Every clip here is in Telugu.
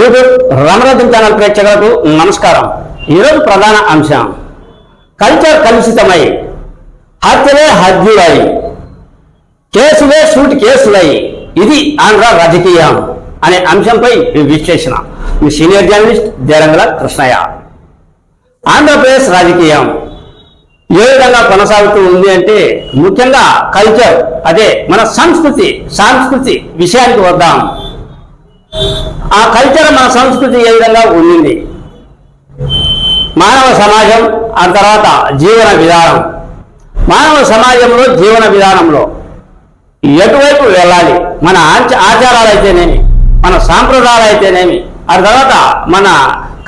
యూట్యూబ్ రమరథం ఛానల్ ప్రేక్షకులకు నమస్కారం. ఈరోజు ప్రధాన అంశం కల్చర్ కలుషితమై హత్యలే హద్దులై కేసులే సూటి కేసులై ఇది ఆంధ్ర రాజకీయం అనే అంశంపై ఈ విశ్లేషణ. మీ సీనియర్ జర్నలిస్ట్ దేరంగల కృష్ణయ్య. ఆంధ్రప్రదేశ్ రాజకీయం ఏ విధంగా కొనసాగుతూ ఉంది అంటే ముఖ్యంగా కల్చర్ అదే మన సంస్కృతి సాంస్కృతి విషయానికి వద్దాం. ఆ కల్చర్ మన సంస్కృతి ఏ విధంగా ఉండింది? మానవ సమాజం ఆ తర్వాత జీవన విధానం. మానవ సమాజంలో జీవన విధానంలో ఎటువైపు వెళ్ళాలి? మన ఆచారాలు అయితేనేమి మన సాంప్రదాయాలు అయితేనేమి ఆ తర్వాత మన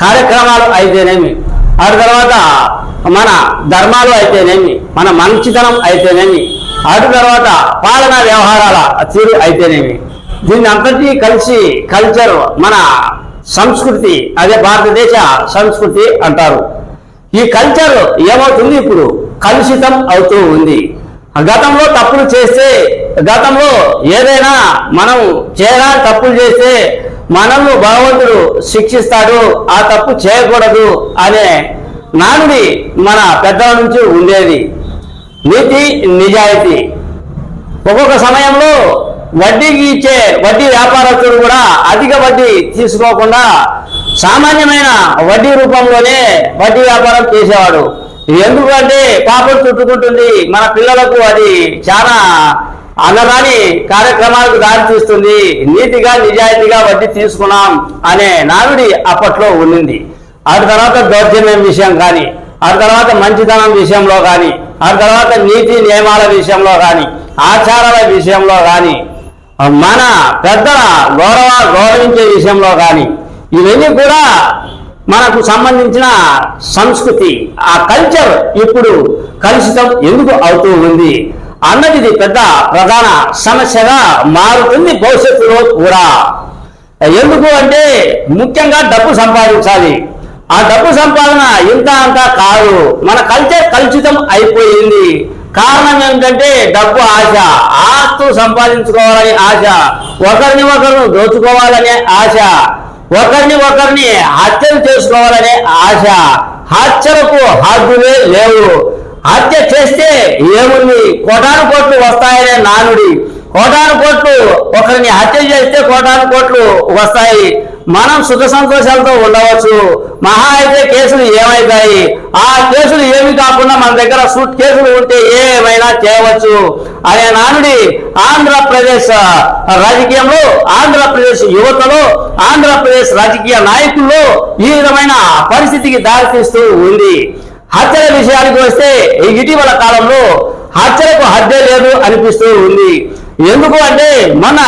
కార్యక్రమాలు అయితేనేమి? ఆ తర్వాత మన ధర్మాలు అయితేనేమి? మన మంచితనం అయితేనేమి? అటు తర్వాత పాలనా వ్యవహారాల తీరు అయితేనేమి? దీన్ని అంతటి కలిసి కల్చర్ మన సంస్కృతి అదే భారతదేశ సంస్కృతి అంటారు. ఈ కల్చర్ ఏమవుతుంది ఇప్పుడు? కలుషితం అవుతూ ఉంది. గతంలో తప్పులు చేస్తే గతంలో ఏదైనా మనం చేయడానికి తప్పులు చేస్తే మనల్ని భగవంతుడు శిక్షిస్తాడు ఆ తప్పు చేయకూడదు అనే నానుడి మన పెద్దల నుంచి ఉండేది. నీతి నిజాయితీ. ఒక్కొక్క సమయంలో వడ్డీకి ఇచ్చే వడ్డీ వ్యాపారస్తులు కూడా అధిక వడ్డీ తీసుకోకుండా సామాన్యమైన వడ్డీ రూపంలోనే వడ్డీ వ్యాపారం చేసేవాడు. ఎందుకంటే పాపం చుట్టుకుంటుంది. మన పిల్లలకు అది చాలా అన్నదాని కార్యక్రమాలకు దారితీస్తుంది. నీతిగా నిజాయితీగా వడ్డీ తీసుకున్నాం అనే నానుడి అప్పట్లో ఉండింది ఆ తర్వాత దౌర్జన్యం విషయం కానీ ఆ తర్వాత మంచితనం విషయంలో కానీ ఆ తర్వాత నీతి నియమాల విషయంలో కానీ ఆచారాల విషయంలో కానీ మన పెద్దల గౌరవ గౌరవించే విషయంలో కానీ ఇవన్నీ కూడా మనకు సంబంధించిన సంస్కృతి ఆ కల్చర్ ఇప్పుడు కలుషితం ఎందుకు అవుతూ ఉంది అన్నది ఇది పెద్ద ప్రధాన సమస్యగా మారుతుంది భవిష్యత్తులో కూడా. ఎందుకు అంటే ముఖ్యంగా డబ్బు సంపాదించాలి. ఆ డబ్బు సంపాదన ఇంత అంతా కాదు. మన కల్చర్ కలుషితం అయిపోయింది. కారణం ఏంటంటే డబ్బు ఆశ ఆస్తు సంపాదించుకోవాలని ఆశ ఒకరిని ఒకరు దోచుకోవాలనే ఆశ ఒకరిని ఒకరిని హత్యలు చేసుకోవాలనే ఆశ హత్యలకు హద్దులే లేవు. హత్య చేస్తే ఏముంది? కోటాను కోట్లు వస్తాయనే నానుడి. కోటాను కోట్లు ఒకరిని హత్య చేస్తే కోటాను కోట్లు వస్తాయి. మనం సుఖ సంతోషాలతో ఉండవచ్చు. మహా అయితే కేసులు ఏమవుతాయి ఆ కేసులు ఏమి కాకుండా మన దగ్గర సూట్ కేసులు ఉంటే ఏమైనా చేయవచ్చు. అనే నానుడి ఆంధ్రప్రదేశ్ రాజకీయంలో ఆంధ్రప్రదేశ్ యువతలో ఆంధ్రప్రదేశ్ రాజకీయ నాయకుల్లో ఈ విధమైన పరిస్థితికి దారితీస్తూ ఉంది. హత్యల విషయానికి వస్తే ఇటీవల కాలంలో హత్యలకు హద్దే లేదు అనిపిస్తూ ఉంది. ఎందుకు అంటే మన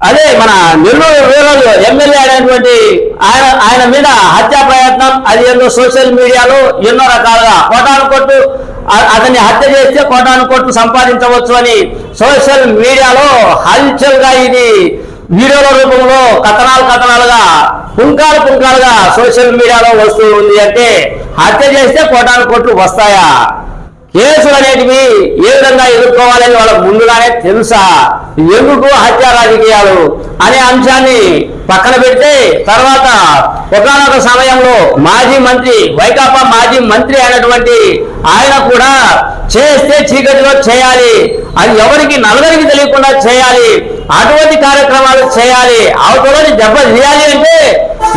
అదే మన నెల్లూరు రూరల్ ఎమ్మెల్యే అయినటువంటి ఆయన ఆయన మీద హత్యా ప్రయత్నం అది ఎన్నో సోషల్ మీడియాలో ఎన్నో రకాలుగా కోటాను కొట్టు అతన్ని హత్య చేస్తే కోటాను కొట్టు సంపాదించవచ్చు అని సోషల్ మీడియాలో హల్చల్గా ఇది వీడియోల రూపంలో కథనాలు కథనాలుగా పుంకాలు పుంకాలుగా సోషల్ మీడియాలో వస్తూ ఉంది అంటే హత్య చేస్తే కోటాను కోట్లు వస్తాయా? కేసులు అనేటివి ఏ విధంగా ఎదుర్కోవాలని వాళ్ళకు ముందుగానే తెలుసా? ఎందుకు హత్య రాజకీయాలు అనే అంశాన్ని పక్కన పెడితే తర్వాత ఒకనొక సమయంలో మాజీ మంత్రి వైకాపా మాజీ మంత్రి అయినటువంటి ఆయన కూడా చేస్తే చీకటిలో చేయాలి అది ఎవరికి నలుగురికి తెలియకుండా చేయాలి అటువంటి కార్యక్రమాలు చేయాలి అవతలని దెబ్బ తీయాలి అంటే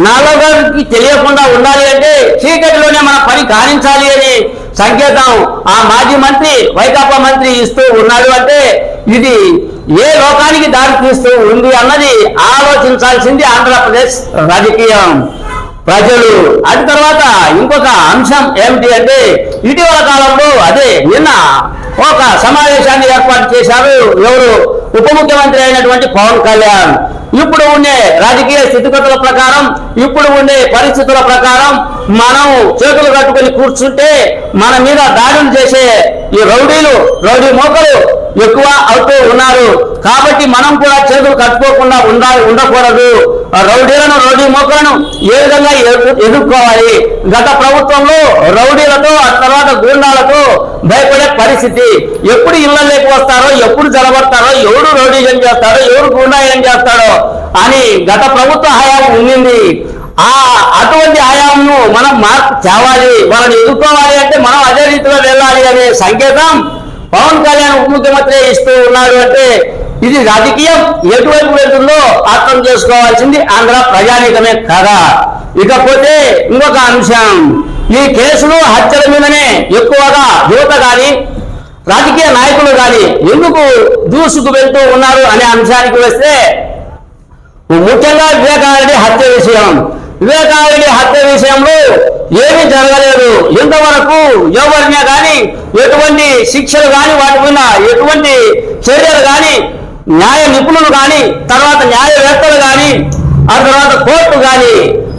నలుగురికి తెలియకుండా ఉండాలి అంటే చీకటిలోనే మన పని కానించాలి అని సంకేతం. ఆ మాజీ మంత్రి వైకాపా మంత్రి ఇస్తూ ఉన్నాడు అంటే ఇది ఏ లోకానికి దారి తీస్తూ ఉంది అన్నది ఆలోచించాల్సింది ఆంధ్రప్రదేశ్ రాజకీయం. ప్రజలు. అది తర్వాత ఇంకొక అంశం ఏమిటి అంటే ఇటీవల కాలంలో అదే నిన్న ఒక సమావేశాన్ని ఏర్పాటు చేశారు ఎవరు? ఉప ముఖ్యమంత్రి అయినటువంటి పవన్ కళ్యాణ్. ఇప్పుడు ఉండే రాజకీయ స్థితిగతుల ప్రకారం ఇప్పుడు ఉండే పరిస్థితుల ప్రకారం మనం చేతులు కట్టుకుని కూర్చుంటే మన మీద దాడులు చేసే ఈ రౌడీలు రౌడీ మోకలు ఎక్కువ అవుతూ ఉన్నారు. కాబట్టి మనం కూడా చేతులు కట్టుకోకుండా ఉండాలి ఉండకూడదు. రౌడీలను రౌడీ మోకలను ఏ విధంగా ఎదుర్కోవాలి? గత ప్రభుత్వంలో రౌడీలతో ఆ తర్వాత గూండాలతో భయపడే పరిస్థితి. ఎప్పుడు ఇళ్ళలోకి వస్తారో ఎప్పుడు జరబడతారో ఎవడు రౌడీజం ఎవరు ఎవడు గూండాయం చేస్తాడో అని గత ప్రభుత్వ హయాం ఉండింది ఆ అటువంటి హయాంను మనం మార్పు తేవాలి. వాళ్ళని ఎదుర్కోవాలి అంటే మనం అదే రీతిలో వెళ్ళాలి అనే సంకేతం పవన్ కళ్యాణ్ ఉప ముఖ్యమంత్రి ఇస్తూ ఉన్నాడు అంటే ఇది రాజకీయం. ఎటువైపు వెళ్తుందో అర్థం చేసుకోవాల్సింది ఆంధ్ర ప్రజానీకమే కదా. ఇకపోతే ఇంకొక అంశం. ఈ కేసులు హత్యల మీదనే ఎక్కువగా యువత కానీ రాజకీయ నాయకులు కానీ ఎందుకు దూసుకు వెళ్తూ ఉన్నారు అనే అంశానికి వస్తే ముఖ్యంగా వివేకానంద హత్య విషయం. వివేకానంద హత్య విషయంలో ఏమీ జరగలేదు. ఇంతవరకు ఎవరినే కానీ ఎటువంటి శిక్షలు కానీ వాటి మీద ఎటువంటి చర్యలు కానీ న్యాయ నిపుణులు కానీ తర్వాత న్యాయవేత్తలు కానీ ఆ తర్వాత కోర్టు కానీ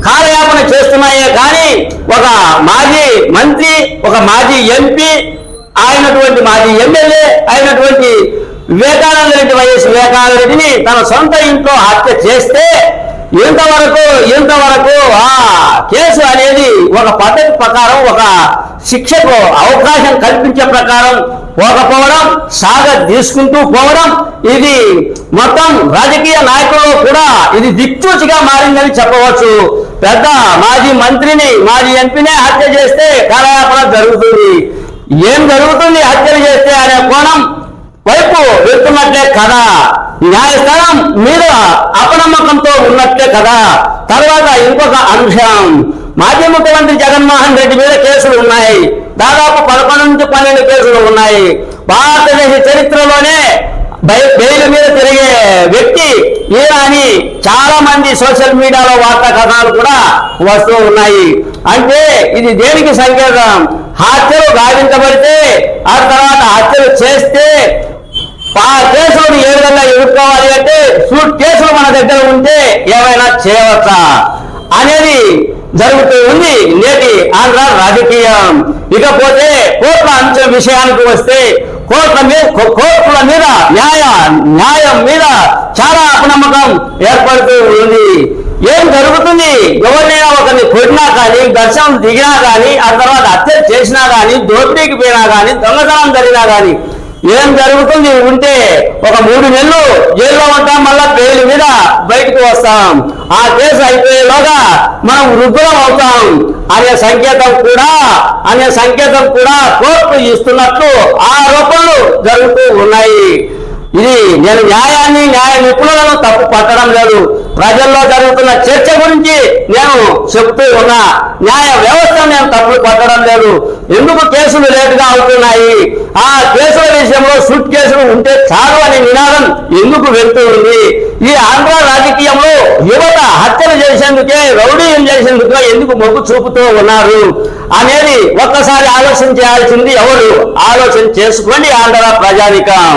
కాలయాపన చేస్తున్నాయే కానీ ఒక మాజీ మంత్రి ఒక మాజీ ఎంపీ అయినటువంటి మాజీ ఎమ్మెల్యే అయినటువంటి వివేకానంద రెడ్డి వైఎస్ వివేకానంద రెడ్డిని తన సొంత ఇంట్లో హత్య చేస్తే ఇంతవరకు ఇంతవరకు ఆ కేసు అనేది ఒక పద్ధతి ప్రకారం ఒక శిక్షకు అవకాశం కల్పించే ప్రకారం పోకపోవడం సాగ తీసుకుంటూ పోవడం ఇది మొత్తం రాజకీయ నాయకులు కూడా ఇది దిక్చూచిగా మారిందని చెప్పవచ్చు. పెద్ద మాజీ మంత్రిని మాజీ ఎంపీనే హత్య చేస్తే కాలయాపన జరుగుతుంది. ఏం జరుగుతుంది హత్యలు చేస్తే అనే కోణం వైపు వెళ్తున్నట్లే కదా. న్యాయస్థానం మీద అపనమ్మకంతో ఉన్నట్టే కదా. తర్వాత ఇంకొక అంశం. మాజీ ముఖ్యమంత్రి జగన్మోహన్ రెడ్డి మీద కేసులు ఉన్నాయి. దాదాపు పదకొండు నుంచి పన్నెండు కేసులు ఉన్నాయి. భారతదేశ చరిత్రలోనే బయ- బెయిల్ మీద తిరిగే వ్యక్తి ఈయన అని చాలా మంది సోషల్ మీడియాలో వార్తా కథనాలు కూడా వస్తూ ఉన్నాయి. అంటే ఇది దేనికి సంకేతం? హత్యలు గావించబడితే ఆ తర్వాత హత్యలు చేస్తే ఆ ఏ విధంగా ఎదుర్కోవాలి అంటే సూట్ కేసులు మన దగ్గర ఉంటే ఏమైనా చేయవచ్చా అనేది జరుగుతూ ఉంది నేటి ఆంధ్ర రాజకీయం. ఇకపోతే కోట్ల అంశం విషయానికి వస్తే కోట్ల మీద కోట్ల మీద న్యాయ న్యాయం మీద చాలా అపనమ్మకం ఏర్పడుతూ ఉంది. ఏం జరుగుతుంది? ఎవరినైనా ఒకరిని కొట్టినా కానీ ఘర్షణ దిగినా కానీ ఆ తర్వాత హత్య చేసినా కానీ దోపిడీకి పోయినా కానీ దొంగతనం జరిగినా కానీ ఏం జరుగుతుంది? ఉంటే ఒక మూడు నెలలు జైల్లో ఉంటాం మళ్ళా బెయిల్ మీద బయటకు వస్తాం. ఆ కేసు అయిపోయేలోగా మనం వృద్ధులం అవుతాం. అనే సంకేతం కూడా అనే సంకేతం కూడా కోర్టు ఇస్తున్నట్లు ఆరోపణలు జరుగుతూ ఉన్నాయి. ఇది నేను న్యాయాన్ని న్యాయ నిపుణులను తప్పు పట్టడం లేదు. ప్రజల్లో జరుగుతున్న చర్చ గురించి నేను చెప్తూ ఉన్నా. న్యాయ వ్యవస్థ నేను తప్పులు పట్టడం లేదు. ఎందుకు కేసులు లేటుగా అవుతున్నాయి? ఆ కేసుల విషయంలో సూట్ కేసులు ఉంటే చాలు అనే నినాదం ఎందుకు వెళ్తూ ఉంది? ఈ ఆంధ్ర రాజకీయంలో యువత హత్యలు చేసేందుకే రౌడీయం చేసేందుకే ఎందుకు మొగ్గు చూపుతూ ఉన్నారు? అనేది ఒక్కసారి ఆలోచన చేయాల్సింది ఎవరు? ఆలోచన చేసుకోండి ఆంధ్ర ప్రజానికం.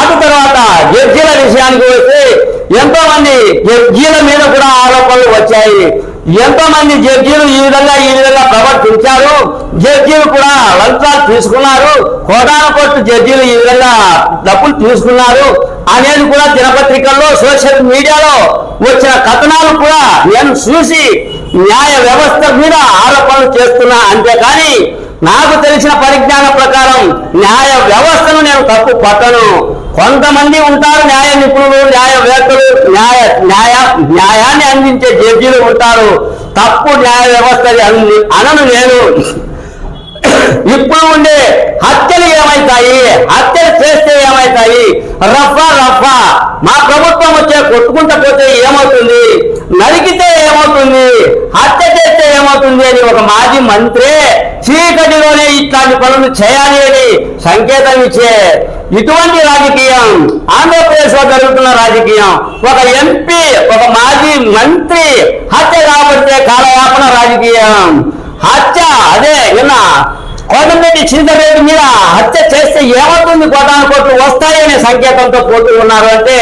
అటు తర్వాత జడ్జీల విషయానికి వస్తే ఎంతో మంది జడ్జీల మీద కూడా ఆరోపణలు వచ్చాయి. ఎంతో మంది జడ్జీలు ఈ విధంగా ఈ విధంగా ప్రవర్తించారు. జడ్జీలు కూడా లంచాలు తీసుకున్నారు. కోటాను కోట్లు జడ్జీలు ఈ విధంగా డబ్బులు తీసుకున్నారు. అనేది కూడా దినపత్రికల్లో సోషల్ మీడియాలో వచ్చిన కథనాలు కూడా నేను చూసి న్యాయ వ్యవస్థ మీద ఆరోపణలు చేస్తున్నా అంతేకాని నాకు తెలిసిన పరిజ్ఞానం ప్రకారం న్యాయ వ్యవస్థను నేను తప్పు పట్టను. కొంతమంది ఉంటారు న్యాయ నిపుణులు న్యాయవేత్తలు న్యాయ న్యాయ న్యాయాన్ని అందించే జడ్జీలు ఉంటారు. తప్పు న్యాయ వ్యవస్థ అని అనను నేను. ఇప్పుడు ఉండే హత్యలు ఏమైతాయి? హత్యలు చేస్తే ఏమవుతాయి రఫా రఫా. మా ప్రభుత్వం వచ్చే కొట్టుకుంటా పోతే ఏమవుతుంది? నరికితే ఏమవుతుంది? హత్య చేస్తే ఏమవుతుంది అని ఒక మాజీ మంత్రే చీకటిలోనే ఇట్లాంటి పనులు చేయాలి అని సంకేతం ఇచ్చే ఇటువంటి రాజకీయం ఆంధ్రప్రదేశ్లో జరుగుతున్న రాజకీయం ఒక ఎంపీ ఒక మాజీ మంత్రి హత్య కాబడితే కాలయాపన రాజకీయం. హత్య అదే నిన్న కోటమిరెడ్డి చింతరెడ్డి మీద హత్య చేస్తే ఏమవుతుంది? కోటాను కోట్లు వస్తాయనే సంకేతంతో పోతూ ఉన్నారు అంటే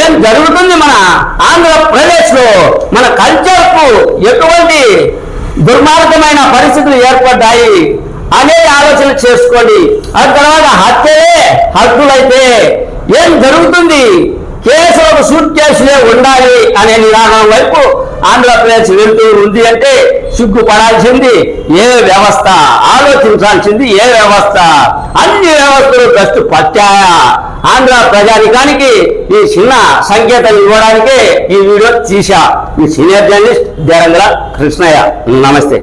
ఏం జరుగుతుంది మన ఆంధ్రప్రదేశ్లో మన కల్చర్కు ఎటువంటి దుర్మార్గమైన పరిస్థితులు ఏర్పడ్డాయి అనే ఆలోచన చేసుకోండి. ఆ తర్వాత హత్యలే హద్దులైతే ఏం జరుగుతుంది? కేసులకు సూట్ కేసులే ఉండాలి అనే నిదానం వైపు ఆంధ్రప్రదేశ్ వెళ్తూ ఉంది అంటే సిగ్గుపడాల్సింది ఏ వ్యవస్థ? ఆలోచించాల్సింది ఏ వ్యవస్థ? అన్ని వ్యవస్థలు దస్తు పట్టాయా? ఆంధ్ర ప్రజానికానికి ఈ చిన్న సంకేతం ఇవ్వడానికే ఈ వీడియో తీశా. ఈ సీనియర్ జర్నలిస్ట్ దేవేంద్ర కృష్ణయ్య. నమస్తే.